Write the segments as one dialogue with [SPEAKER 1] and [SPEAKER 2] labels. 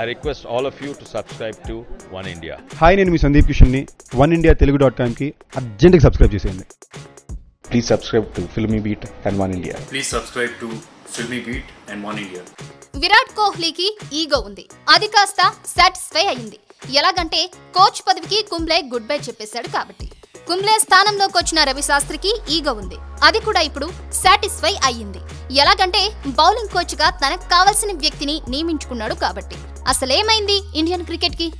[SPEAKER 1] I request all of you to subscribe to One India.
[SPEAKER 2] Hi నేను మీ సందీప్ కిషన్ని. One India Telugu dot కామ్కి అర్జెంట్గా సబ్స్క్రైబ్ చేసేయండి.
[SPEAKER 3] Please subscribe to Filmy Beat and One India.
[SPEAKER 4] Please subscribe to Filmy Beat and One India.
[SPEAKER 5] Virat కోహ్లీకి ego ఉంది. అది కాస్త సాటిస్ఫై అయింది. ఎలాగంటే కోచ్ పదవికి కుంబ్లే గుడ్ బై చెప్పేశాడు కాబట్టి. కుంబ్లే స్థానంలోకి వచ్చిన రవి శాస్త్రికి ఈగో ఉంది. అది కూడా ఇప్పుడు సాటిస్ఫై అయ్యింది. ఎలాగంటే బౌలింగ్ కోచ్గా తనకు కావలసిన వ్యక్తిని నియమించుకున్నాడు కాబట్టి. అసలేమైంది ఇండియన్ క్రికెట్కి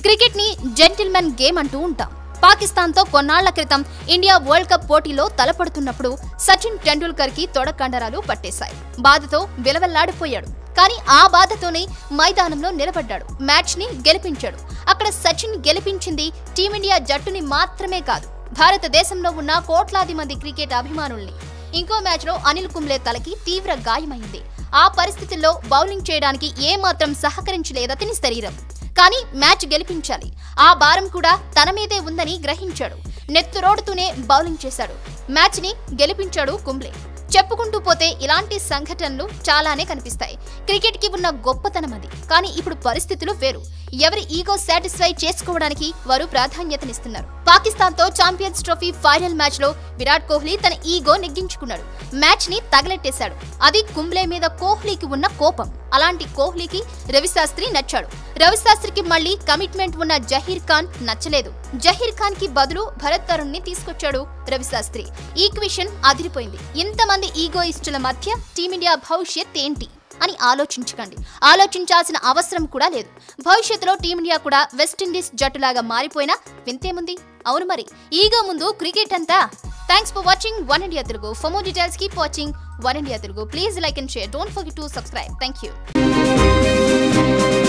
[SPEAKER 5] క్రికెట్ని జెంటిల్మెన్ గేమ్ అంటూ ఉంటాం. పాకిస్తాన్తో కొన్నాళ్ళ క్రితం ఇండియా వరల్డ్ కప్ పోటీలో తలపడుతున్నప్పుడు సచిన్ టెండూల్కర్కి తొడకండరాలు పట్టేశాయి. బాధతో విలవెల్లాడిపోయాడు. కానీ ఆ బాధతోనే మైదానంలో నిలబడ్డాడు. మ్యాచ్ని గెలిపించాడు. అక్కడ సచిన్ గెలిపించింది టీమిండియా జట్టుని మాత్రమే కాదు. భారతదేశంలో ఉన్న కోట్లాది మంది క్రికెట్ అభిమానుల్ని ఇంకో మ్యాచ్లో అనిల్ కుంబ్లే తలకి తీవ్ర గాయమైంది. ఆ పరిస్థితుల్లో బౌలింగ్ చేయడానికి ఏమాత్రం సహకరించలేదు అతని శరీరం. కానీ మ్యాచ్ గెలిపించాలి. ఆ భారం కూడా తన మీదే ఉందని గ్రహించాడు. నెత్తురోడుతూనే బౌలింగ్ చేశాడు. మ్యాచ్ని గెలిపించాడు కుంబ్లే. చెప్పుకుంటూ పోతే ఇలాంటి సంఘటనలు చాలానే కనిపిస్తాయి. క్రికెట్కి ఉన్న గొప్పతనం అది. కానీ ఇప్పుడు పరిస్థితులు వేరు. ఎవరి ఈగో సాటిస్ఫై చేసుకోవడానికి వారు ప్రాధాన్యతనిస్తున్నారు. పాకిస్తాన్తో ఛాంపియన్స్ ట్రోఫీ ఫైనల్ మ్యాచ్లో విరాట్ కోహ్లీ తన ఈగో నెగ్గించుకున్నాడు. మ్యాచ్ని తగలెట్టేశాడు. అది కుంబ్లే మీద కోహ్లీకి ఉన్న కోపం. అలాంటి కోహ్లీకి రవిశాస్త్రి నచ్చాడు. రవిశాస్త్రికి మళ్ళీ కమిట్మెంట్ ఉన్న జహీర్ ఖాన్ నచ్చలేదు. జహీర్ ఖాన్కి బదులు భరత్ తరుణ్ని తీసుకొచ్చాడు రవిశాస్త్రి. ఈక్విషన్ అదిరిపోయింది. ఇంతమంది ఈగోయిస్టుల మధ్య టీమిండియా భవిష్యత్ ఏంటి అని ఆలోచించకండి. ఆలోచించాల్సిన అవసరం కూడా లేదు. భవిష్యత్తులో టీమిండియా కూడా వెస్టిండీస్ జట్టులాగా మారిపోయినా వింతేముంది? అవును మరి. ఈగో ముందు క్రికెట్ అంతా thanks for watching one India Telugu for more details keep watching one India Telugu please like and share don't forget to subscribe thank you